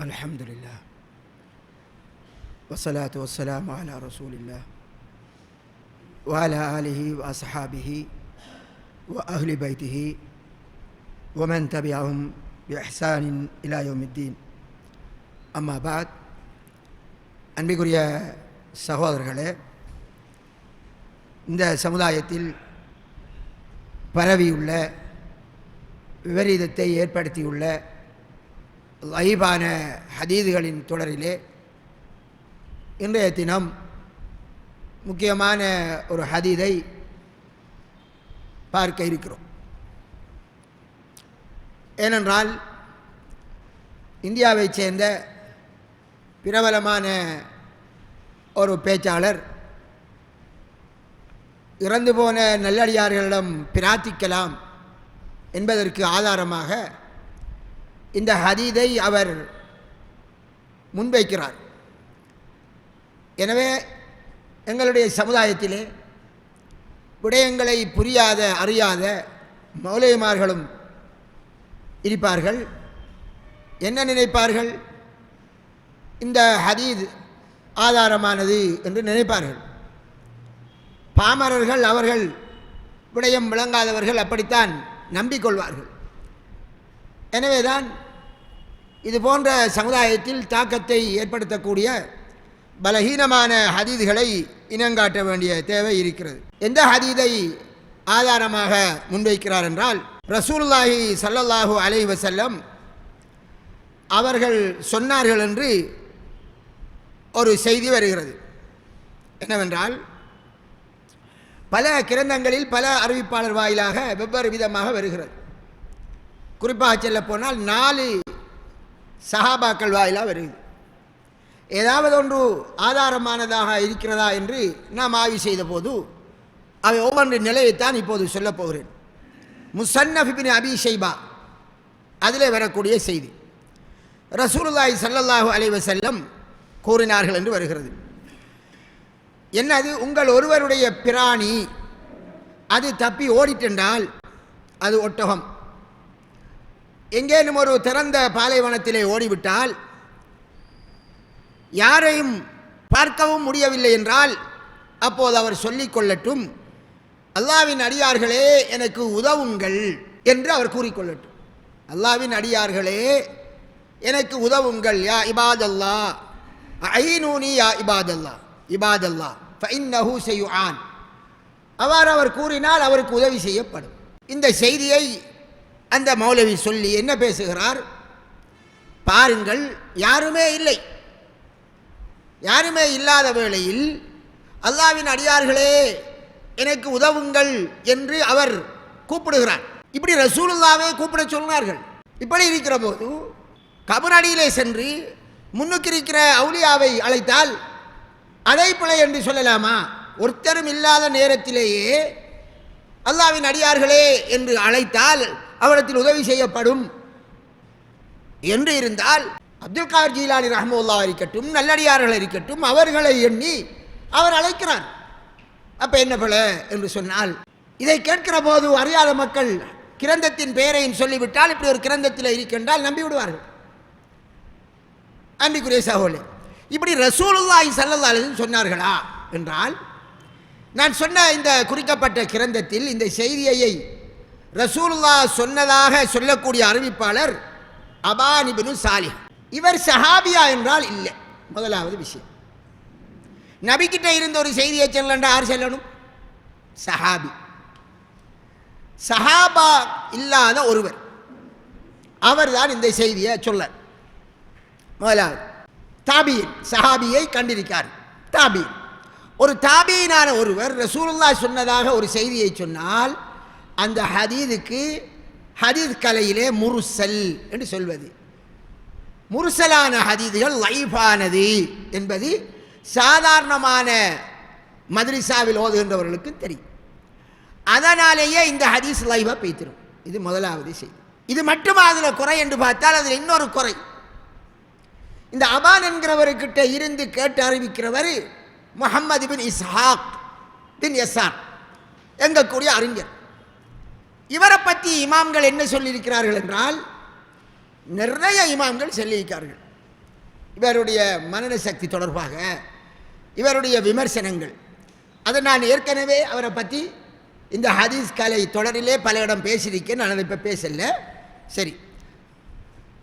الحمد لله والصلاة والسلام على رسول الله وعلى آله وأصحابه وأهل بيته ومن تبعهم بإحسان إلى يوم الدين أما بعد அன்பிக்குரிய சகோதரர்களே இந்த சமுதாயத்தில் பரவியுள்ள விபரீதத்தை ஏற்படுத்தியுள்ள லைபான ஹதீதுகளின் தொடரிலே இன்றைய தினம் முக்கியமான ஒரு ஹதீதை பார்க்க இருக்கிறோம். ஏனென்றால் இந்தியாவைச் சேர்ந்த பிரபலமான ஒரு பேச்சாளர் இறந்து போன நல்லடியார்களிடம் பிரார்த்திக்கலாம் என்பதற்கு ஆதாரமாக இந்த ஹதீதை அவர் முன்வைக்கிறார். எனவே எங்களுடைய சமுதாயத்திலே விடயங்களை புரியாத அறியாத மௌலியமார்களும் இருப்பார்கள். என்ன நினைப்பார்கள்? இந்த ஹதீத் ஆதாரமானது என்று நினைப்பார்கள். பாமரர்கள் அவர்கள் விடயம் விளங்காதவர்கள் அப்படித்தான் நம்பிக்கொள்வார்கள். எனவேதான் இது போன்ற சமுதாயத்தில் தாக்கத்தை ஏற்படுத்தக்கூடிய பலகீனமான ஹதீதுகளை இனங்காட்ட வேண்டிய தேவை இருக்கிறது. எந்த ஹதீதை ஆதாரமாக முன்வைக்கிறார் என்றால் ரசூலுல்லாஹி சல்லல்லாஹு அலை வசல்லம் அவர்கள் சொன்னார்கள் என்று ஒரு செய்தி வருகிறது. என்னவென்றால் பல கிரந்தங்களில் பல அறிவிப்பாளர் வாயிலாக வெவ்வேறு விதமாக வருகிறது. குறிப்பாக சொல்ல போனால் நாலு சஹாபாக்கள் வாயிலாக வருகிறது. ஏதாவது ஒன்று ஆதாரமானதாக இருக்கிறதா என்று நாம் ஆய்வு செய்த போது அவை ஒவ்வொன்று நிலையைத்தான் இப்போது சொல்லப் போகிறேன். முசன்னஃபிபின் அபி ஷைபா அதிலே வரக்கூடிய செய்தி. ரசூலுல்லாஹி சல்லல்லாஹு அலைவசல்லம் கூறினார்கள் என்று வருகிறது. என்னது? உங்கள் ஒருவருடைய பிராணி அது தப்பி ஓடிட்டென்றால் அது ஒட்டகம். எங்கேனும் ஒரு திறந்த பாலைவனத்திலே ஓடிவிட்டால் யாரையும் பார்க்கவும் முடியவில்லை என்றால் அப்போது அவர் சொல்லிக் கொள்ளட்டும் அல்லாவின் அடியார்களே எனக்கு உதவுங்கள் என்று அவர் கூறிக்கொள்ளட்டும் அல்லாவின் அடியார்களே எனக்கு உதவுங்கள் யா இபாதல்லா. ஐநூனி யா இபாதல்லா. இபாதல்லா. ஃபைன்னஹு செய்யுஆன் அவ்வாறு அவர் கூறினால் அவருக்கு உதவி செய்யப்படும். இந்த செய்தியை அந்த மௌலவி சொல்லி என்ன பேசுகிறார்? பாருங்கள் யாருமே இல்லை. யாருமே இல்லாத வேளையில் அல்லாவின் அடியார்களே எனக்கு உதவுங்கள் என்று அவர் கூப்பிடுகிறார். இப்படி ரசூலுல்லாவே கூப்பிட சொன்னார்கள். இப்படி இருக்கிற போது கபரடியிலே சென்று முன்னுக்கு இருக்கிற அவுளியாவை அழைத்தால் அதை என்று சொல்லலாமா? ஒருத்தரும் இல்லாத நேரத்திலேயே அல்லாவின் அடியார்களே என்று அழைத்தால் அவனத்தில் உதவி செய்யப்படும். என்று இருந்தால் அப்துல் கார் ஜீலானி ரஹமுல்லா இருக்கட்டும் நல்லடியார்கள் இருக்கட்டும் அவர்களை எண்ணி அவர் அழைக்கிறார். அப்போ என்ன பல என்று சொன்னால் இதை கேட்கிற போது அறியாத மக்கள் கிரந்தத்தின் பெயரையும் சொல்லிவிட்டால் இப்படி ஒரு கிரந்தத்தில் இருக்கின்றால் நம்பி விடுவார்கள். அன்பிக்குரிய சகோலே இப்படி ரசூலுல்லாஹி சல்லல்லாஹு அலைஹி சொன்னார்களா என்றால் நான் சொன்ன இந்த குறிக்கப்பட்ட கிரந்தத்தில் இந்த செய்தியை ரசூலுல்லா சொன்னதாக சொல்லக்கூடிய அறிவிப்பாளர் அபானிபினு சாலிஹ். இவர் சஹாபியா என்றால் இல்லை. முதலாவது விஷயம். நபிக்கிட்ட இருந்த ஒரு செய்தியை சொல்லண்டா யார் சொல்லணும்? சஹாபி. சஹாபா இல்லாத ஒருவர். அவர்தான் இந்த செய்தியை சொல்ல முதலாவது தாபியின் சஹாபியை கண்டிருக்கார். தாபியின். ஒரு தாபியினான ஒருவர் ரசூலுல்லா சொன்னதாக ஒரு செய்தியை சொன்னால் அந்த ஹதீதுக்கு ஹதீத் கலையிலே முருசல் என்று சொல்வது. முருசலான ஹதீதுகள் லைஃபானது என்பது சாதாரணமான மதுரிசாவில் ஓதுகின்றவர்களுக்கு தெரியும். அதனாலேயே இந்த ஹதீஸ் லைவாக பெய்த்திரும் இது முதலாவது செய்தி. இது மட்டுமா அதில் குறை என்று பார்த்தால் அதில் இன்னொரு குறை. இந்த அபான் என்கிறவர்கிட்ட இருந்து கேட்டு அறிவிக்கிறவர் முகம்மது பின் இஸ்ஹாக் பின் எஸ்ஆர் எங்கக்கூடிய அறிஞர். இவரை பற்றி இமாம்கள் என்ன சொல்லியிருக்கிறார்கள் என்றால் நிறைய இமாம்கள் சொல்லியிருக்கார்கள். இவருடைய மனன சக்தி தொடர்பாக இவருடைய விமர்சனங்கள். அதை நான் ஏற்கனவே அவரை பற்றி இந்த ஹதீஸ் கலை தொடரிலே பல இடம் பேசியிருக்கேன் நான் அதை இப்போ பேசல. சரி.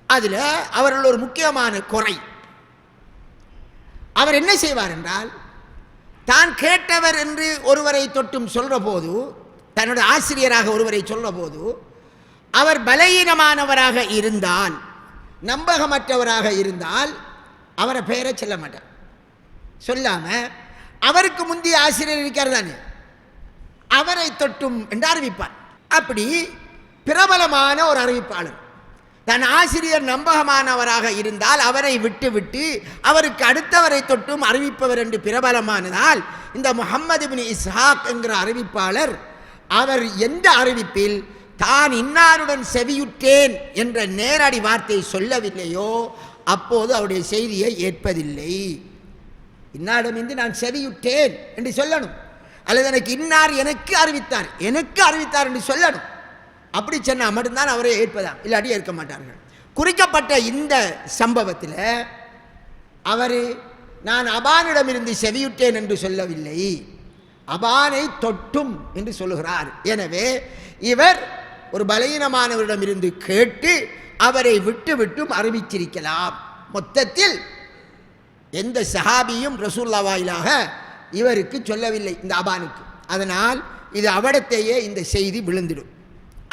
அதில் அவர்கள் ஒரு முக்கியமான குறை. அவர் என்ன செய்வார் என்றால் தான் கேட்டவர் என்று ஒருவரை தொட்டும் சொல்கிற போது தன்னுடைய ஆசிரியராக ஒருவரை சொல்ற போது அவர் பலகீனமானவராக இருந்தால் நம்பகமற்றவராக இருந்தால் அவரை பெயரை சொல்ல மாட்டார். சொல்லாமல் அவருக்கு முந்தைய ஆசிரியர் இருக்கார் தானே? அவரை தொட்டும் என்று அறிவிப்பார். அப்படி பிரபலமான ஒரு அறிவிப்பாளர். தன் ஆசிரியர் நம்பகமானவராக இருந்தால் அவரை விட்டுவிட்டு அவருக்கு அடுத்தவரை தொட்டும் அறிவிப்பவர் என்று பிரபலமானதால் இந்த முகம்மது பின் இஸ்ஹாக் என்கிற அறிவிப்பாளர் அவர் எந்த அறிவிப்பில் தான் இன்னாருடன் செவியுற்றேன் என்ற நேரடி வார்த்தை சொல்லவில்லையோ அப்போது அவருடைய செய்தியை ஏற்பதில்லை. இன்னாரிடமிருந்து நான் செவியுற்றேன் என்று சொல்லணும். அல்லது எனக்கு இன்னார் எனக்கு அறிவித்தார் எனக்கு அறிவித்தார் என்று சொல்லணும். அப்படி சொன்னால் மட்டும்தான் அவரை ஏற்பதாம் இல்லாட்டி ஏற்க மாட்டார்கள். குறிக்கப்பட்ட இந்த சம்பவத்தில் அவர் நான் அபானிடமிருந்து செவியுற்றேன் என்று சொல்லவில்லை. அபானை தொட்டும் என்று சொல்லுகிறார். எனவே இவர் ஒரு பலகீனமானவரிடமிருந்து கேட்டு அவரை விட்டு விட்டும் அறிவிச்சிருக்கலாம் மொத்தத்தில் எந்த சஹாபியும் ரசூல்லா வாயிலாக இவருக்கு சொல்லவில்லை இந்த அபானுக்கு. அதனால் இது அவடத்தையே இந்த செய்தி விழுந்துடும்.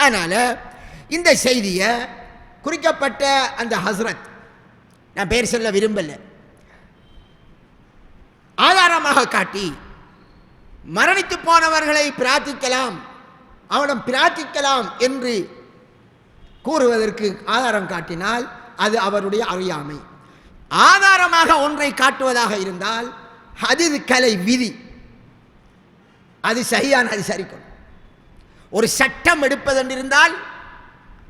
அதனால் இந்த செய்தியை குறிக்கப்பட்ட அந்த ஹஸ்ரத் நான் பேர் சொல்ல விரும்பலை ஆதாரமாக காட்டி மரணித்து போனவர்களை பிரார்த்திக்கலாம். அவனம் பிரார்த்திக்கலாம் என்று கூறுவதற்கு ஆதாரம் காட்டினால் அது அவருடைய அறியாமை. ஆதாரமாக ஒன்றை காட்டுவதாக இருந்தால் அது கலை விதி. அது சரியான அது சரிக்கும் ஒரு சட்டம் எடுப்பதென்றிருந்தால்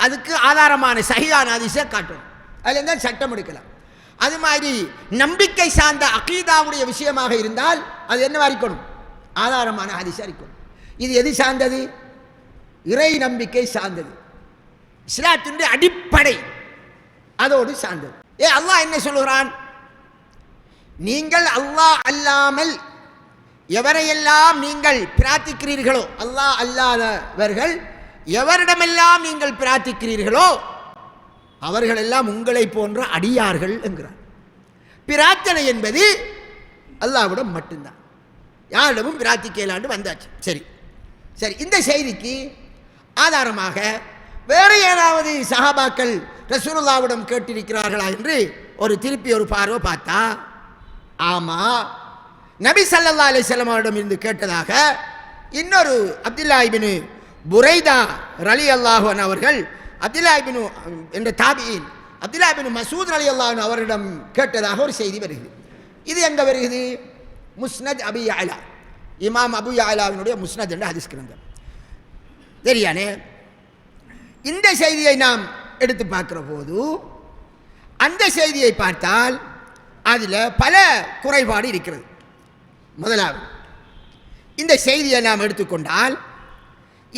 அதுக்கு ஆதாரமான சரியான அதிசை காட்டணும் அதில் இருந்தால் சட்டம் எடுக்கலாம். அது மாதிரி நம்பிக்கை சார்ந்த அகீதாவுடைய விஷயமாக இருந்தால் அது என்ன இருக்கணும்? ஆதாரமான அதிசை இருக்கும். இது எது சார்ந்தது? இறை நம்பிக்கை சார்ந்தது. இஸ்லாத்தினுடைய அடிப்படை அதோடு சார்ந்தது. ஏ அல்லாஹ் என்ன சொல்லுகிறான்? நீங்கள் அல்லாஹ் அல்லாமல் எவரையெல்லாம் நீங்கள் பிரார்த்திக்கிறீர்களோ அல்லாஹ் அல்லாதவர்கள் எவரிடமெல்லாம் நீங்கள் பிரார்த்திக்கிறீர்களோ அவர்களெல்லாம் உங்களை போன்ற அடியார்கள் என்கிறார். பிரார்த்தனை என்பது அல்லாவிடம் மட்டும்தான். யாரிடமும் பிரார்த்திக்கலாண்டு வந்தாச்சு. சரி. சரி இந்த செய்திக்கு ஆதாரமாக வேறு ஏதாவது சஹாபாக்கள் ரசூலுல்லாவிடம் கேட்டிருக்கிறார்களா என்று ஒரு திருப்பி ஒரு பார்வை பார்த்தா ஆமாம் நபி சல்லல்லா அலிசல்லாம் அவரிடம் இருந்து கேட்டதாக இன்னொரு அப்துல்லா இபினு புரைதா ரலி அல்லாஹன் அவர்கள் அப்துல்லா இபினு என்ற தாபியின் அப்துல்லா இபினு மசூத் அலி அல்லாஹன் அவரிடம் கேட்டதாக ஒரு செய்தி வருகிறது. இது எங்கே வருகிறது? முஸ்னத் அபி அலா இமாம் அபு யாலாவினுடைய முஸ்னத் என்ற ஹதிஸ் கிரந்தம். தெரியானே இந்த செய்தியை நாம் எடுத்து பார்க்குற போது அந்த செய்தியை பார்த்தால் அதில் பல குறைபாடு இருக்கிறது. முதலாவது இந்த செய்தியை நாம் எடுத்துக்கொண்டால்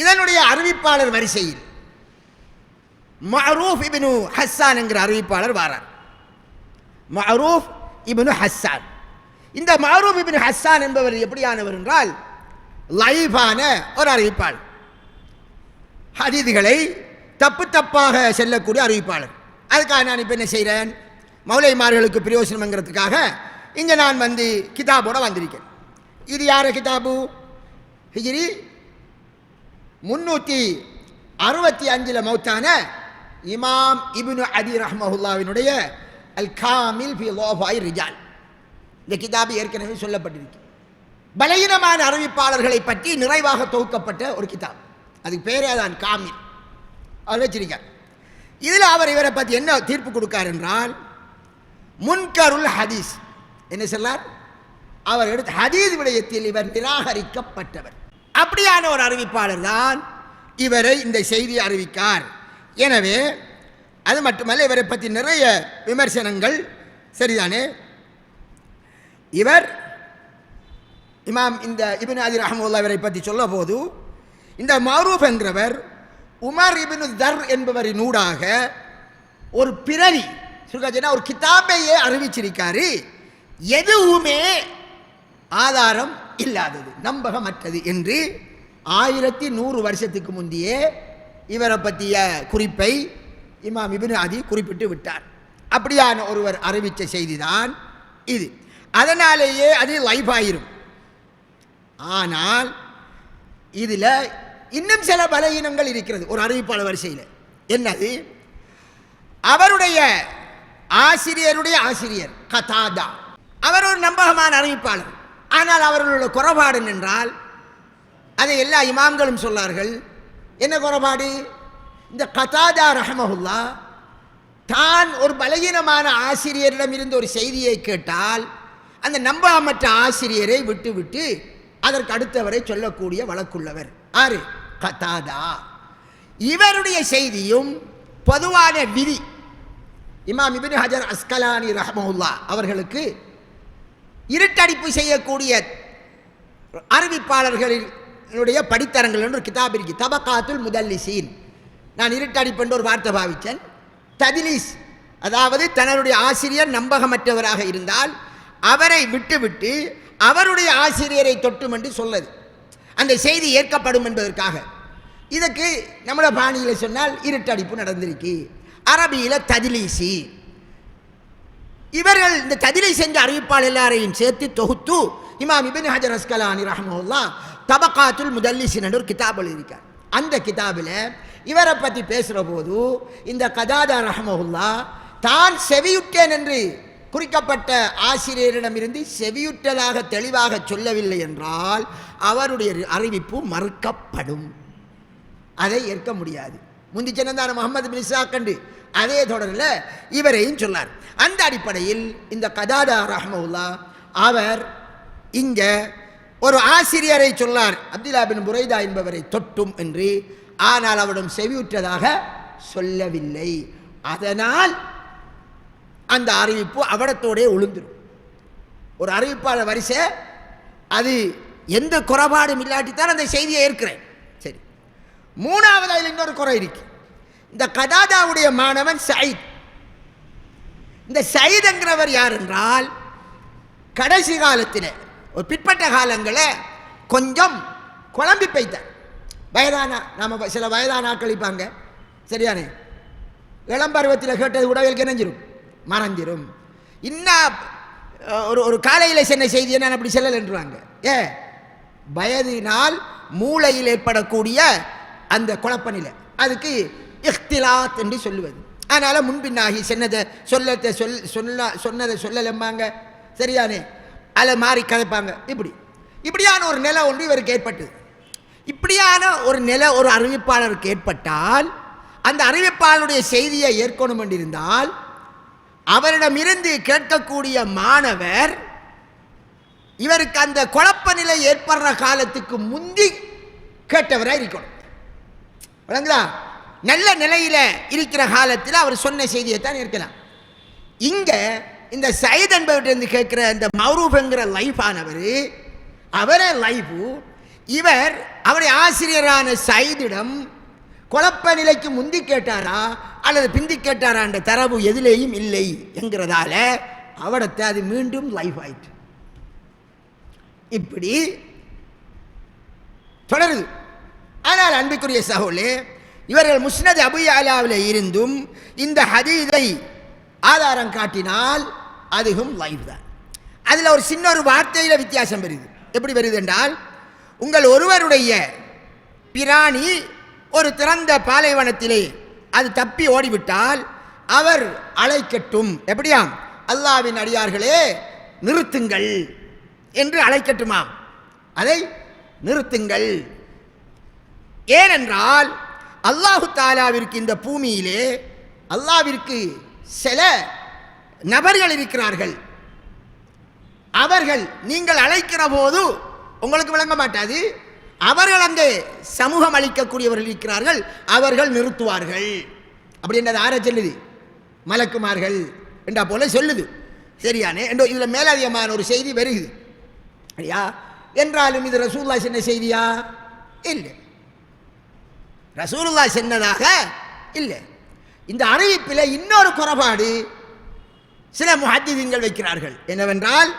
இதனுடைய அறிவிப்பாளர் வரிசையில் மரூஃப் இபினு ஹஸ்ஸான் என்கிற அறிவிப்பாளர் வாரார். Maruf ibn Hassan. இந்த மரூஃப் இபின் ஹஸ்ஸான் என்பவர் எப்படியானவர் என்றால் லைஃபான ஒரு அறிவிப்பாளர். ஹதீதுகளை தப்பு தப்பாக செல்லக்கூடிய அறிவிப்பாளர். அதுக்காக நான் இப்போ என்ன செய்கிறேன் மௌலைமார்களுக்கு பிரயோசனம்ங்கிறதுக்காக இங்கே நான் வந்து கிதாபோட வந்திருக்கேன். இது யார் கிதாபு? ஹிஜிரி முன்னூற்றி அறுபத்தி அஞ்சில் மௌத்தான இமாம் இபின் அதி ரஹ்மஹுல்லாவினுடைய அல் காமில் ஃபி லோபாய் ரிஜால். இந்த கிதாபு ஏற்கனவே சொல்லப்பட்டிருக்கு. பலகீனமான அறிவிப்பாளர்களை பற்றி நிறைவாக தொகுக்கப்பட்ட ஒரு கிதாப். அதுக்கு பேரே தான் காமில். அவர் வச்சிருக்கார். இதில் அவர் இவரை பற்றி என்ன தீர்ப்பு கொடுக்கார் என்றால் முன்கருள் ஹதீஸ். என்ன சொல்லார்? அவர் எடுத்த ஹதீஸ் விடயத்தில் இவர் நிராகரிக்கப்பட்டவர். அப்படியான ஒரு அறிவிப்பாளர் தான் இவரை இந்த செய்தி அறிவிக்கார். எனவே அது மட்டுமல்ல இவரை பற்றி நிறைய விமர்சனங்கள். சரிதானே? இவர் இமாம் இந்த இபின் அதி ரஹமுல்லா இவரை பற்றி சொல்ல போது இந்த மரூப் என்கிறவர் உமர் இபின் தர் என்பவரின் ஊடாக ஒரு பிறவி சுருக்கா ஒரு கிதாபையே அறிவிச்சிருக்காரு. எதுவுமே ஆதாரம் இல்லாதது நம்பகமற்றது என்று ஆயிரத்தி நூறு வருஷத்துக்கு முந்தையே இவரை பற்றிய குறிப்பை இமாம் இபின் அதி குறிப்பிட்டு விட்டார். அப்படியான ஒருவர் அறிவித்த செய்திதான் இது. அதனாலேயே அது லைஃப் ஆயிரும். ஆனால் இதில் இன்னும் சில பலகீனங்கள் இருக்கிறது. ஒரு அறிவிப்பாளர் வரிசையில். என்னது? அவருடைய ஆசிரியருடைய ஆசிரியர் கதாதா. அவர் ஒரு நம்பகமான அறிவிப்பாளர். ஆனால் அவர்களுடைய குறைபாடு என்றால் அதை எல்லா இமாம்களும் சொன்னார்கள். என்ன குறைபாடு? இந்த கதாதா ரஹமஹுல்லா தான் ஒரு பலகீனமான ஆசிரியரிடம் இருந்து ஒரு செய்தியை கேட்டால் அந்த நம்பாமற்ற ஆசிரியரை விட்டுவிட்டு அதற்கு அடுத்தவரை சொல்லக்கூடிய வழக்குள்ளவர். ஆறு கதாதா. இவருடைய செய்தியும் பொதுவான விதி. இமாம் இபின் ஹஜர் அஸ்கலானி ரஹமவுல்லா அவர்களுக்கு இருட்டடிப்பு செய்யக்கூடிய அறிவிப்பாளர்களினுடைய படித்தரங்கள் என்று ஒரு கிதாப் இருக்கு. தபகாத்துல் முதல்லிசீன். நான் இருட்டடிப்பு என்று ஒரு வார்த்தை பாவித்தேன். ததிலிஸ் அதாவது தன்னுடைய ஆசிரியர் நம்பகமற்றவராக இருந்தால் அவரை விட்டுவிட்டு அவருடைய ஆசிரியரை தொட்டும் என்று சொல்லது. அந்த செய்தி ஏற்கப்படும் என்பதற்காக. இதுக்கு நம்மளோட பாணியில் சொன்னால் இருட்டடிப்பு நடந்திருக்கு. அரபியில் ததிலீசி. இவர்கள் இந்த ததிலை செஞ்ச அறிவிப்பால் எல்லாரையும் சேர்த்து தொகுத்து இமாம் இபின் ஹஜர் அஸ்கலானி ரஹமுல்லா தபக்காத்துல் முதல்லிசின் என்ற ஒரு கிதாப் எழுதியிருக்கார். அந்த கிதாபில் இவரை பற்றி பேசுகிற போது இந்த கதாதா ரஹமுல்லா தான் செவியுட்டேன் என்று குறிக்கப்பட்ட ஆசிரியரிடமிருந்து செவியுற்றதாக தெளிவாக சொல்லவில்லை என்றால் அவருடைய அறிவிப்பு மறுக்கப்படும். அதை ஏற்க முடியாது. முந்தி சொன்னதான முகமது பின் இசாக்கண்டு அதே தொடரில் இவரையும் சொன்னார். அந்த அடிப்படையில் இந்த கதாதா ரஹமுல்லா அவர் இங்கே ஒரு ஆசிரியரை சொன்னார். அப்துல்லா பின் புரைதா என்பவரை தொட்டும் என்று. ஆனால் அவரிடம் செவியுற்றதாக சொல்லவில்லை. அதனால் அந்த அறிவிப்பு அவடத்தோடே ஒழுந்துடும் ஒரு அறிவிப்பாளர் வரிசை அது எந்த குறைபாடும் இல்லாட்டித்தான் அந்த செய்தியை ஏற்கிறேன். சரி. மூணாவது அதில் இன்னொரு குறை இருக்கு. இந்த கதாதாவுடைய மாணவன் சயித். இந்த சயிதுங்கிறவர் யார் என்றால் கடைசி காலத்தில் ஒரு பிற்பட்ட காலங்களை கொஞ்சம் குழம்பி பைத்தார் வயதான நாம் சில வயதான ஆட்களிப்பாங்க சரியானே இளம்பருவத்தில் கேட்டது உடவிற்கு இணைஞ்சிரும் மறைஞ்சிரும். இன்னும் ஒரு ஒரு காலையில் சென்ன செய்தி என்ன? அப்படி செல்லலன்றுவாங்க ஏ வயதினால் மூளையில் ஏற்படக்கூடிய அந்த குழப்ப நிலை அதுக்கு இஃப்திலாத் என்று சொல்லுவது. அதனால் முன்பின்னாகி சென்னதை சொல்லத்தை சொல் சொல்ல சொன்னதை சொல்லலம்பாங்க. சரியானே அதில் மாறி கதைப்பாங்க. இப்படி. இப்படியான ஒரு நிலை ஒன்று இவருக்கு ஏற்பட்டது. இப்படியான ஒரு நிலை ஒரு அறிவிப்பாளருக்கு ஏற்பட்டால் அந்த அறிவிப்பாளருடைய செய்தியை ஏற்கணும் என்றிருந்தால் அவரிடமிருந்து கேட்கக்கூடிய மாணவர் இவருக்கு அந்த குழப்ப நிலை ஏற்படுற காலத்துக்கு முந்தி கேட்டவராக இருக்கணும். விளங்குதா நல்ல நிலையில் இருக்கிற காலத்தில் அவர் சொன்ன செய்தியை தான் இருக்கலாம் இங்கே இந்த சயித் என்பவர்கிட்ட கேட்குற இந்த மௌரூஃபுங்கிற லைஃப் ஆனவர் அவரே லைஃபு இவர் அவருடைய ஆசிரியரான சயிதிடம் குழப்ப நிலைக்கு முந்தி கேட்டாரா அல்லது பிந்தி கேட்டாரா என்ற தரவு எதிலேயும் இல்லை என்கிறதால அவடத்தை அது மீண்டும் லைஃப் ஆயிட்டு இப்படி தொடருது. ஆனால் அன்புக்குரிய சகோலே இவர்கள் முஸ்னத் அபு அலாவில் இருந்தும் இந்த ஹதீதை ஆதாரம் காட்டினால் அதுவும் லைஃப் தான். அதில் ஒரு சின்ன ஒரு வார்த்தையில் வித்தியாசம் வருது. எப்படி வருது என்றால் உங்கள் ஒருவருடைய பிராணி ஒரு திறந்த பாலைவனத்திலே அது தப்பி ஓடிவிட்டால் அவர் அழைக்கட்டும் எப்படியாம் அல்லாவின் அடியார்களே நிறுத்துங்கள் என்று அழைக்கட்டுமா அதை நிறுத்துங்கள். ஏனென்றால் அல்லாஹு தாலாவிற்கு இந்த பூமியிலே அல்லாவிற்கு சில நபர்கள் இருக்கிறார்கள். அவர்கள் நீங்கள் அழைக்கிற போது உங்களுக்கு விளங்க மாட்டாது. அவர்கள் அங்கே சமூகம் அளிக்கக்கூடியவர்கள் இருக்கிறார்கள் அவர்கள் நிறுத்துவார்கள். அப்படின்றது ஆரை சொல்லுது. மலக்குமார்கள் என்றா போல சொல்லுது. சரியானே? என்ற இதில் மேலதிகமான ஒரு செய்தி வருகுது. சரியா என்றாலும் இது ரசூல்லா சின்ன செய்தியா? இல்லை. ரசூலுல்லா சின்னதாக இல்லை. இந்த அறிவிப்பில் இன்னொரு குறைபாடு சில முஹத்திதீன்கள் வைக்கிறார்கள். என்னவென்றால்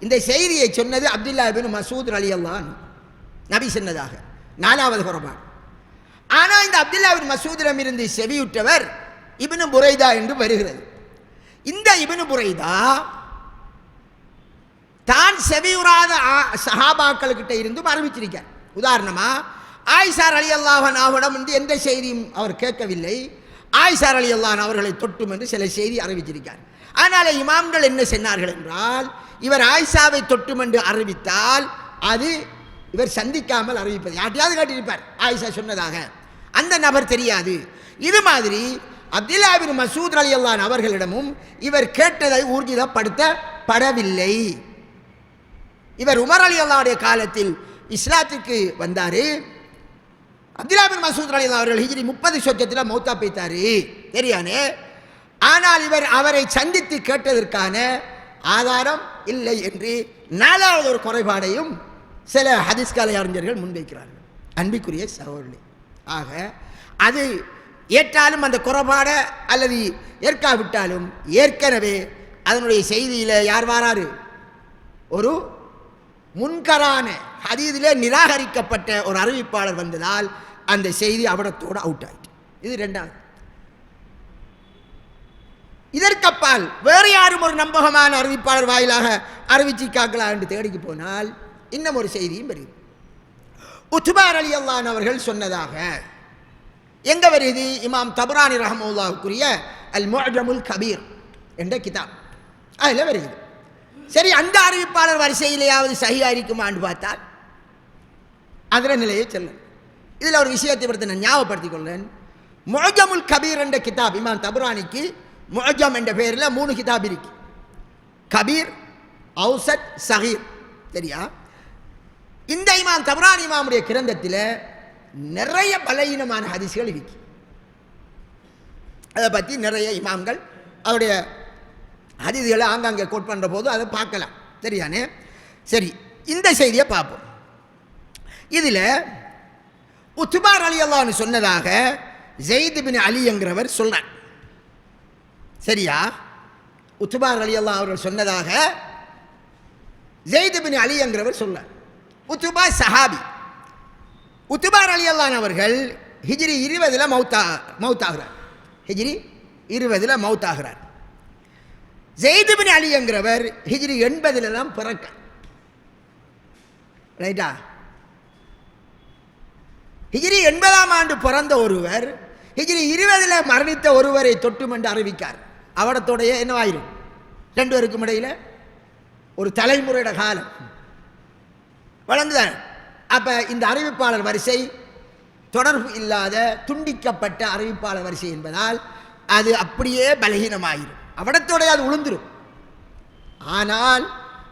இந்த செய்தியை சொன்னது அப்துல்லா பின் மசூத் அலி அல்லான் நபி சொன்னதாக. நாலாவது குரபான். ஆனால் இந்த அப்துல்லாவின் மசூதிடம் இருந்து செவியுற்றவர் இப்னு புரைதா என்று வருகிறது. இந்த இப்னு புரைதா தான் செவியுறாத சஹாபாக்களுக்கிட்ட இருந்தும் அறிவிச்சிருக்கார். உதாரணமாக ஆயிஷார் அலி அல்லாஹன் அவரிடம் வந்து எந்த செய்தியும் அவர் கேட்கவில்லை. ஆயிஷார் அலி அல்லான் அவர்களை தொட்டும் என்று சில செய்தி அறிவிச்சிருக்கார். அதனால் இமாம்கள் என்ன சொன்னார்கள் என்றால் இவர் ஆயிஷாவை தொட்டும் என்று அறிவித்தால் அது இவர் சந்திக்காமல் அறிவிப்பது. யார்ட்டையாவது காட்டியிருப்பார் ஆயிஷா சொன்னதாக. அந்த நபர் தெரியாது. இது மாதிரி அப்துல்லாபின் மசூத் அலி அல்லான் அவர்களிடமும் இவர் கேட்டதை ஊர்ஜிதப்படுத்தப்படவில்லை இவர் உமர் அலி அல்லாவுடைய காலத்தில் இஸ்லாத்துக்கு வந்தார். அப்துல்லாபின் மசூத் அலி அல்லா அவர்கள் ஹிஜ்ரி முப்பது சொச்சத்தில் மௌத்தா பைத்தார் தெரியானே ஆனால் இவர் அவரை சந்தித்து கேட்டதற்கான ஆதாரம் இல்லை என்று நாலாவது ஒரு குறைபாடையும் சில ஹதீஸ்கால அறிஞர்கள் முன்வைக்கிறார்கள். அன்பிற்குரிய சகோதரி ஆக அது ஏற்றாலும் அந்த குறைபாட அல்லது ஏற்காவிட்டாலும் ஏற்கனவே அதனுடைய செய்தியில் யார் வாராரு? ஒரு முன்கரான ஹதீதிலே நிராகரிக்கப்பட்ட ஒரு அறிவிப்பாளர் வந்ததால் அந்த செய்தி அவடத்தோடு அவுட் ஆகிட்டு இது ரெண்டாவது. இதற்கப்பால் வேறு யாரும் ஒரு நம்பகமான அறிவிப்பாளர் வாயிலாக அறிவிச்சிக்காக்கலாம் என்று தேடிக்கு போனால் இன்னும் ஒரு செய்தியும் வருகிறது. உத்பார் அலி அல்லான் அவர்கள் சொன்னதாக எங்கே வருது இமாம் தபரானி ரஹமுல்லாவுக்குரிய அல் முஅஜமுல் கபீர் என்ற கிதாப். அதில் வருகிறது. சரி அந்த அறிவிப்பாளர் வரிசையிலேயாவது சகியா இருக்குமான்னு பார்த்தால் அதில் நிலையை செல்லும் இதில் ஒரு விஷயத்தை பற்றி நான் ஞாபகப்படுத்திக் கொள்கிறேன். முஅஜமுல் கபீர் என்ற கிதாப் இமாம் தபுரானிக்கு முஅஜம் என்ற பெயரில் மூணு கிதாப் இருக்கு. கபீர் அவுசத் சகீர். சரியா? இந்த இமாம் தபரான் இமாமுடைய கிரந்தத்தில் நிறைய பலகீனமான ஹதிசுகள் இருக்கு. அதை பற்றி நிறைய இமாம்கள் அவருடைய ஹதீஸ்களை ஆங்காங்கே கோட் பண்ணுற போது அதை பார்க்கலாம். சரியானே? சரி இந்த செய்தியை பார்ப்போம். இதில் உத்துபார் அலி அல்லான்னு சொன்னதாக ஜெயித் பின் அலி என்கிறவர் சொல்றார். சரியா? உத்துபார் அலி அல்லா அவர்கள் சொன்னதாக ஜெயித் பின் அலி என்கிறவர் சொன்னார் உத்துபா சஹாபி. உத்துபார் அலி அல்லான் அவர்கள் ஹிஜ்ரி இருபதில் மௌத்தா மவுத்தாகிறார் ஹிஜ்ரி இருபதில் மவுத்தாகிறார் ஜெய்துபின் அலிங்கிறவர் அலி ஹிஜ்ரி எண்பதில் தான் பிறக்க. ரைட்டா ஹிஜ்ரி எண்பதாம் ஆண்டு பிறந்த ஒருவர் ஹிஜ்ரி இருபதில் மரணித்த ஒருவரை தொட்டும் என்று அறிவிக்கார். என்ன என்னவாயிரும்? ரெண்டு பேருக்கும் இடையில் ஒரு தலைமுறையோட காலம். வழங்குதான் அப்போ இந்த அறிவிப்பாளர் வரிசை தொடர்பு இல்லாத துண்டிக்கப்பட்ட அறிவிப்பாளர் வரிசை என்பதால் அது அப்படியே பலகீனமாகிடும் அவடத்தோடைய அது உளுந்துடும் ஆனால்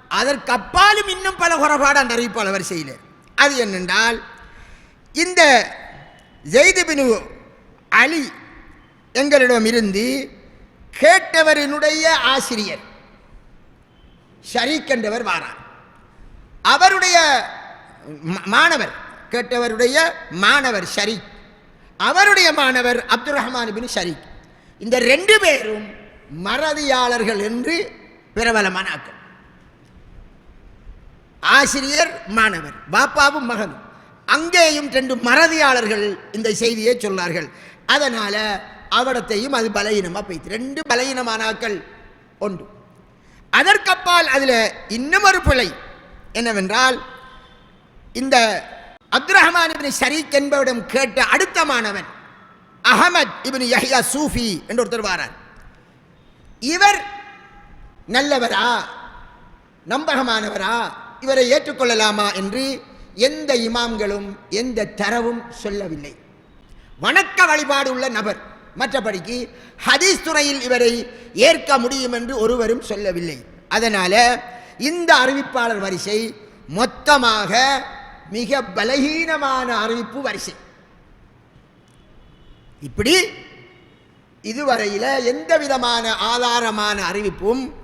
அதற்கு அப்பாலும் இன்னும் பல குறைபாடு அந்த அறிவிப்பாளர் வரிசையில். அது என்னென்றால் இந்த ஜெய்துபினு அலி எங்களிடம் இருந்து கேட்டவரினுடைய ஆசிரியர் ஷரீக் என்றவர் வாரார். அவருடைய மாணவர் கேட்டவருடைய மாணவர் ஷரீக். அவருடைய மாணவர் அப்துல் ரஹ்மான் பின் ஷரீக். இந்த ரெண்டு பேரும் மறதியாளர்கள் என்று பிரபலமான ஆக்கம் ஆசிரியர் மாணவர் பாப்பாவும் மகனும். அங்கேயும் ரெண்டு மறதியாளர்கள் இந்த செய்தியை சொன்னார்கள். அதனால் அவடத்தையும் அது பலகீனமாக போய்த்து ரெண்டு பலகீனமான ஆக்கள் ஒன்று. அதற்கப்பால் அதில் இன்னும் ஒரு பிழை. என்னவென்றால் இந்த அப்துரஹமான் இபின் ஷரீக் என்பவரிடம் கேட்ட அடுத்த மாணவன் அகமத் இபின் யஹ்யா சூஃபி என்று ஒருத்தர் வாரார். இவர் நல்லவரா? நம்பகமானவரா? இவரை ஏற்றுக்கொள்ளலாமா என்று எந்த இமாம்களும் எந்த தரவும் சொல்லவில்லை. வணக்க வழிபாடு உள்ள நபர். மற்றபடிக்கு ஹதீஸ் துறையில் இவரை ஏற்க முடியும் என்று ஒருவரும் சொல்லவில்லை. அதனால் இந்த அறிவிப்பாளர் வரிசை மொத்தமாக மிக பலகீனமான அறிவிப்பு வரிசை. இப்படி இதுவரையில எந்த விதமான ஆதாரமான அறிவிப்பும்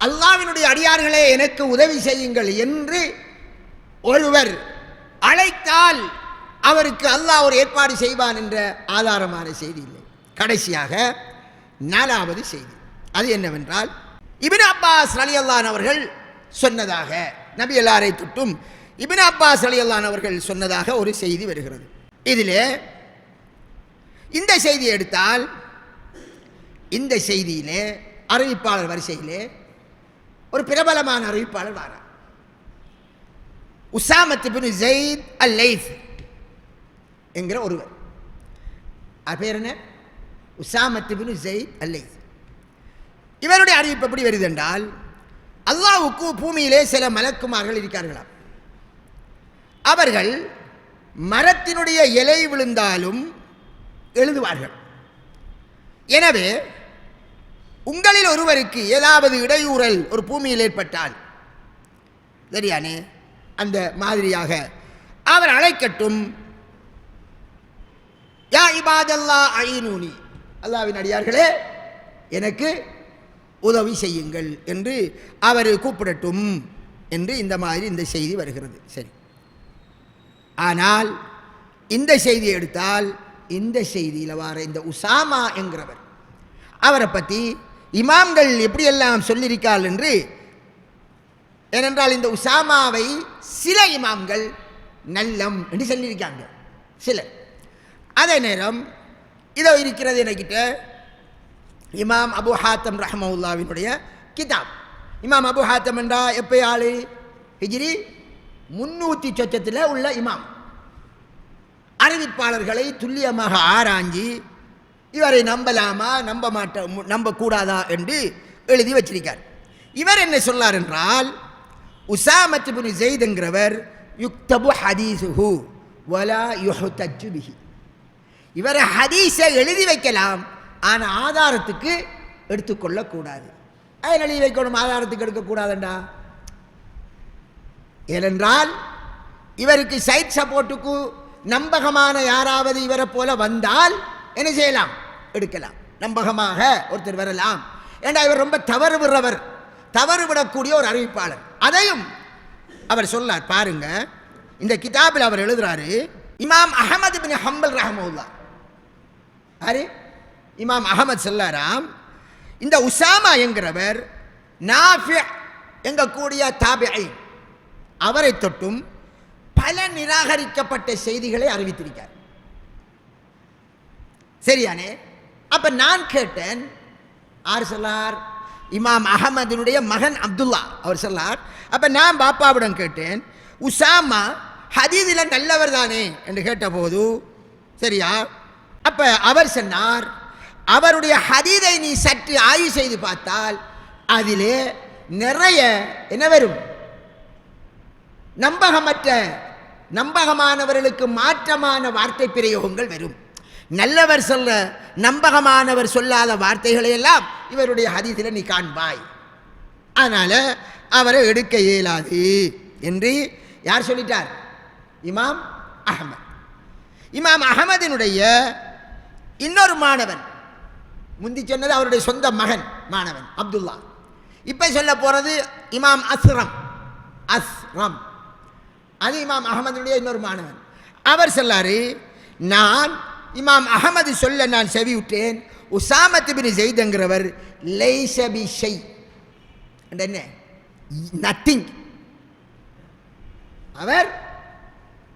அல்லாவினுடைய அடியார்களே எனக்கு உதவி செய்யுங்கள் என்று ஒருவர் அழைத்தால் அவருக்கு அல்லாஹ் ஒரு ஏற்பாடு செய்வான் என்ற ஆதாரமான செய்தி இல்லை. கடைசியாக நாலாவது செய்தி. அது என்னவென்றால் இபின் அப்பாஸ் அலி அவர்கள் சொன்னதாக நபி எல்லாரை தொட்டும் இபின் அப்பாஸ் ரலியல்லான் அவர்கள் சொன்னதாக ஒரு செய்தி வருகிறது. இதிலே இந்த செய்தி எடுத்தால் இந்த செய்தியிலே அறிவிப்பாளர் வரிசையிலே ஒரு பிரபலமான அறிவிப்பாளர் வாரார். உசாமத்து பின் ஜெயித் அல் லைத் என்கிற ஒருவர். அது பேர் என்ன? உசாமத்து பின் ஜெயித் அல் லைத் இவருடைய அறிவிப்பு எப்படி வருது என்றால் அல்லாவுக்கு பூமியிலே சில மலக்குமார்கள் இருக்கிறார்களாம் அவர்கள் மரத்தினுடைய இலை விழுந்தாலும் எழுதுவார்கள். எனவே உங்களில் ஒருவருக்கு ஏதாவது இடையூறல் ஒரு பூமியில் ஏற்பட்டால் சரியானே அந்த மாதிரியாக அவர் அழைக்கட்டும். யா இபாதல்லா ஐநூனி அல்லாவின் அடியார்களே எனக்கு உதவி செய்யுங்கள் என்று அவர் கூப்பிடட்டும் என்று இந்த மாதிரி இந்த செய்தி வருகிறது. சரி. ஆனால் இந்த செய்தி எடுத்தால் இந்த செய்தியில் வர இந்த உசாமா என்கிறவர் அவரை பற்றி இமாம்கள் எப்படியெல்லாம் சொல்லியிருக்காள் என்று ஏனென்றால் இந்த உசாமாவை சில இமாம்கள் நல்லம் என்று சொல்லியிருக்காங்க. சிலர் அதே நேரம் இதோ இருக்கிறது என்கிட்ட இமாம் அபு ஹாத்தம் ரஹமவுல்லாவினுடைய கிதாப். இமாம் அபு ஹாத்தம் என்றா எப்போ ஆளு ஹிஜ்ரி முன்னூற்றி சொச்சத்தில் உள்ள இமாம். அறிவிப்பாளர்களை துல்லியமாக ஆராய்ஞ்சி இவரை நம்பலாமா நம்ப மாட்ட நம்பக்கூடாதா என்று எழுதி வச்சிருக்கார். இவர் என்ன சொல்லார் என்றால் உசாமத் பின் ஜெய்துங்கிறவர் யுக்தபு ஹதீசுஹு வலா யுஹ்தஜ்ஜு பிஹி. இவரை ஹதீஸை எழுதி வைக்கலாம் ஆனால் ஆதாரத்துக்கு எடுத்துக்கொள்ளக்கூடாது. அதனால் எழுதி கொள்ளும் ஆதாரத்துக்கு எடுக்கக்கூடாதுண்டா. ஏனென்றால் இவருக்கு சைட் சப்போர்ட்டுக்கு நம்பகமான யாராவது இவரை போல வந்தால் என்ன செய்யலாம்? எடுக்கலாம். நம்பகமாக ஒருத்தர் வரலாம். ஏன்னா இவர் ரொம்ப தவறு விடுறவர் தவறு விடக்கூடிய ஒரு அறிவிப்பாளர். அதையும் அவர் சொல்லார். பாருங்க. இந்த கிதாபில் அவர் எழுதுறாரு இமாம் அகமது பின் ஹம்பல் ரஹமுல்லா யாரு? இமாம் அகமது சொல்லாராம் இந்த உசாமா என்கிறவர் நாஃபி எங்கக்கூடிய தாபிஐ அவரை தொட்டும் பல நிராகரிக்கப்பட்ட செய்திகளை அறிவித்திருக்கார் சரியானே? அப்ப நான் கேட்டேன் ஆர் சொல்லார்? இமாம் அகமதினுடைய மகன் அப்துல்லா அவர் சொல்லார். அப்ப நான் பாப்பாவிடம் கேட்டேன் உசாமா ஹதீதில் நல்லவர் தானே? என்று கேட்டபோது சரியா? அப்ப அவர் சொன்னார் அவருடைய ஹதீதை நீ சற்று ஆய்வு செய்து பார்த்தால் அதிலே நிறைய என்ன வரும்? நம்பகமற்ற நம்பகமானவர்களுக்கு மாற்றமான வார்த்தை பிரயோகங்கள் வரும். நல்லவர் சொல்ல நம்பகமானவர் சொல்லாத வார்த்தைகளை எல்லாம் இவருடைய ஹதீஸில் நீ காண்பாய். அதனால் அவரை எடுக்க இயலாது என்று யார் சொல்லிட்டார்? இமாம் அகமது இமாம் அகமதினுடைய இன்னொரு மாணவன் முந்தி சொன்னது அவருடைய சொந்த மகன் மாணவன் அப்துல்லா. இப்போ சொல்ல போகிறது இமாம் அஸ்ரம். அஸ்ரம். அது இமாம் அகமதுடைய இன்னொரு மாணவன். அவர் சொல்லாரு நான் இமாம் அகமது சொல்ல நான் செவிவிட்டேன் உசாமத் பின் ஜெய்துங்கிறவர் லைசபி ஷை. என்ன? நத்திங். அவர்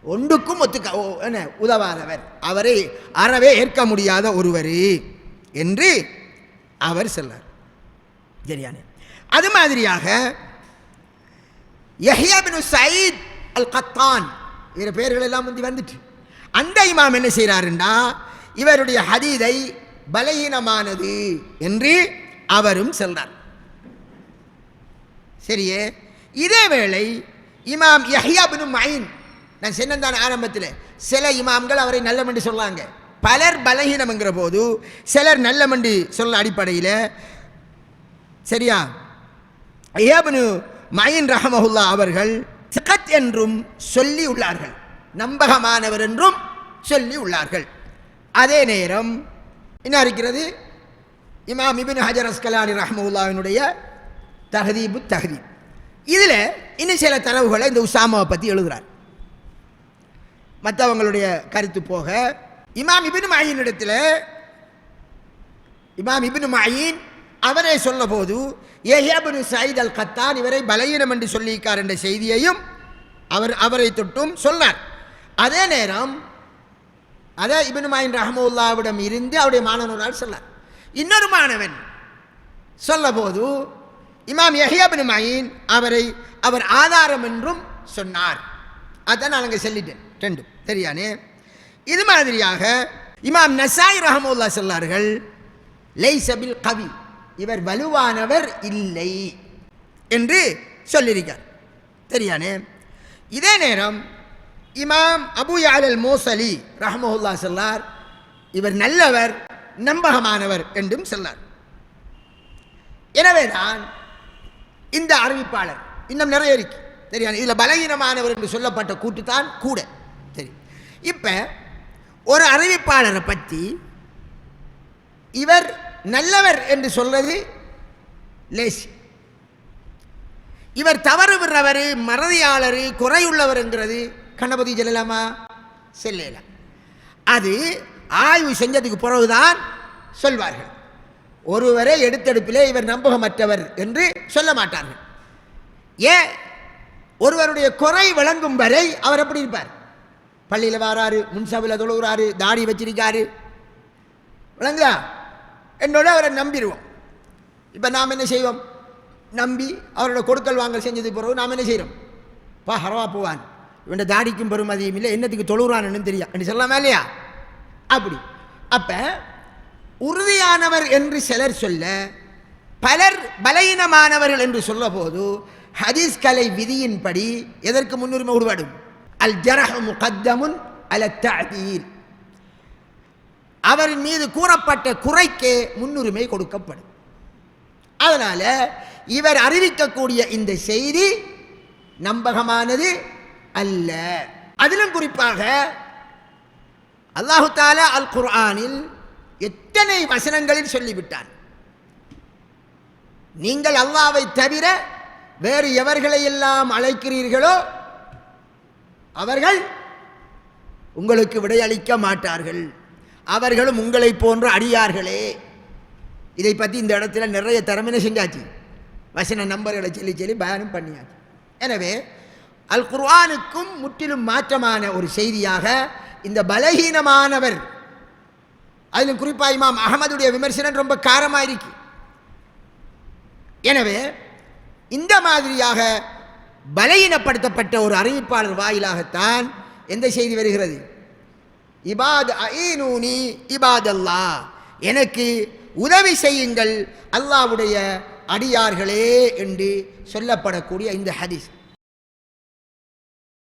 ஒன்றுக்கும் ஒத்துக்க ஓ, என்ன? உதவாதவர். அவரை அறவே ஏற்க முடியாத ஒருவர். என்று அவர் சொல்லார் சரியானே. அது மாதிரியாக யஹியாபின் சயீத் அல் கத்தான் இவர் பெயர்கள் எல்லாம் முந்தி வந்துட்டு. அந்த இமாம் என்ன செய்கிறாருண்டா இவருடைய ஹதீதை பலகீனமானது என்று அவரும் சொல்றார். சரியே. இதேவேளை இமாம் யஹ்யா பின் மயின் நான் சொன்னதான் ஆரம்பத்தில் சில இமாம்கள் அவரை நல்லமென்று சொல்லாங்க. பலர் பலகீனம்ங்கிற போது சிலர் மண்டி சொல்ல அடிப்படையில் சரியா? ஏபனு மயின் ரஹமஹுல்லா அவர்கள் சிகத் என்றும் சொல்லி உள்ளார்கள். நம்பகமானவர் என்றும் சொல்லி உள்ளார்கள். அதே நேரம் என்ன இருக்கிறது? இமாம் இபின் ஹஜர் அஸ்கலானி ரஹமுல்லாவினுடைய தகதீபு தஹதீப். இதில் இன்னும் சில தரவுகளை இந்த உசாமாவை பற்றி எழுதுகிறார் மற்றவங்களுடைய கருத்து போக இமாம் இபின் மாயின் இமாம் இபின் மாயின் அவரே சொன்னபோது ஏஹியாபின் சயீத் அல் கத்தான் இவரை பலையினம் என்று சொல்லியிருக்கார் என்ற செய்தியையும் அவர் அவரை தொட்டும் சொன்னார். அதே நேரம் அதே இபின் மாயின் ரஹமுல்லாவிடம் இருந்து அவருடைய மாணவனால் சொன்னார். இன்னொரு மாணவன் சொல்லபோது இமாம் யஹியாபின் மாயின் அவரை அவர் ஆதாரம் என்றும் சொன்னார். அதான் நான் அங்கே சொல்லிட்டேன். ரெண்டும். சரியானே? இது மாதிரியாக இமாம் நசாய் ரஹமுல்லா சொல்லார்கள் லைசபில் கவி இவர் வலுவானவர் இல்லை என்று சொல்லியிருக்கார். தெரியானே இதே நேரம் இமாம் அபு யாலல் மோசலி ரஹமுல்லா சொல்லார் இவர் நல்லவர் நம்பகமானவர் என்றும் சொன்னார். எனவேதான் இந்த அறிவிப்பாளர் இன்னும் நிறைய இருக்கு. தெரியாது. இதில் பலகீனமானவர் என்று சொல்லப்பட்ட கூட்டு தான் கூட. சரி. இப்போ ஒரு அறிவிப்பாளரை பற்றி இவர் நல்லவர் என்று சொல்வது லேசி. இவர் தவறு விடுறவர் மறதியாளர் குறையுள்ளவருங்கிறது கணபதி செல்லலாமா செல்லலாம் அது ஆய்வு செஞ்சதுக்கு பிறகுதான் சொல்வார்கள். ஒருவரை எடுத்தெடுப்பிலே இவர் நம்பகமற்றவர் என்று சொல்ல மாட்டார்கள். ஏன்? ஒருவருடைய குறை விளங்கும் வரை அவர் எப்படி இருப்பார். பள்ளியில் வராரு முன்சபில் தொழுகிறாரு தாடி வச்சிருக்காரு. விளங்குதா? என்னோட அவரை நம்பிடுவோம் இப்போ நாம் என்ன செய்வோம்? நம்பி அவரோட கொடுக்கல் வாங்கல் செஞ்சது பிறகு நாம் என்ன செய்கிறோம் பா ஹரவா போவான். இவன் தாடிக்கும் பெருமதியும் இல்லை என்னத்துக்கு தொழுகிறான்னு தெரியும். என்று சொல்லலாமா இல்லையா? அப்படி. அப்போ உறுதியானவர் என்று சிலர் சொல்ல பலர் பலகீனமானவர்கள் என்று சொல்ல போது ஹதீஸ் கலை விதியின்படி எதற்கு முன்னுரிமை உருவாடும்? அல் ஜரஹ முகத்தமுன் அல தஅதீல் அவரின் மீது கூறப்பட்ட குறைக்கே முன்னுரிமை கொடுக்கப்படும். அதனால இவர் அறிவிக்கக்கூடிய இந்த செய்தி நம்பகமானது அல்ல. அதிலும் குறிப்பாக அல்லாஹு தாலா அல் குர்ஆனில் எத்தனை வசனங்களில் சொல்லிவிட்டான். நீங்கள் அல்லாவை தவிர வேறு எவர்களையெல்லாம் அழைக்கிறீர்களோ அவர்கள் உங்களுக்கு விடையளிக்க மாட்டார்கள். அவர்களும் உங்களை போன்ற அடியார்களே. இதை பற்றி இந்த இடத்துல நிறைய திறமையை செஞ்சாச்சு. வசன நம்பர்களை சொல்லி சொல்லி பயனும் பண்ணியாச்சு. எனவே அல் குர்வானுக்கும் முற்றிலும் மாற்றமான ஒரு செய்தியாக இந்த பலகீனமானவர் அதிலும் குறிப்பாக இமாம் அகமதுடைய விமர்சனம் ரொம்ப காரமாக இருக்கு எனவே இந்த மாதிரியாக பலையினப்படுத்தப்பட்ட ஒரு அறிவிப்பாளர் வாயிலாகத்தான் எந்த செய்தி வருகிறது? இபாத் ஐனூனி இபாத் அல்லா எனக்கு உதவி செய்யுங்கள் அல்லாவுடைய அடியார்களே என்று சொல்லப்படக்கூடிய இந்த ஹதீஸ்.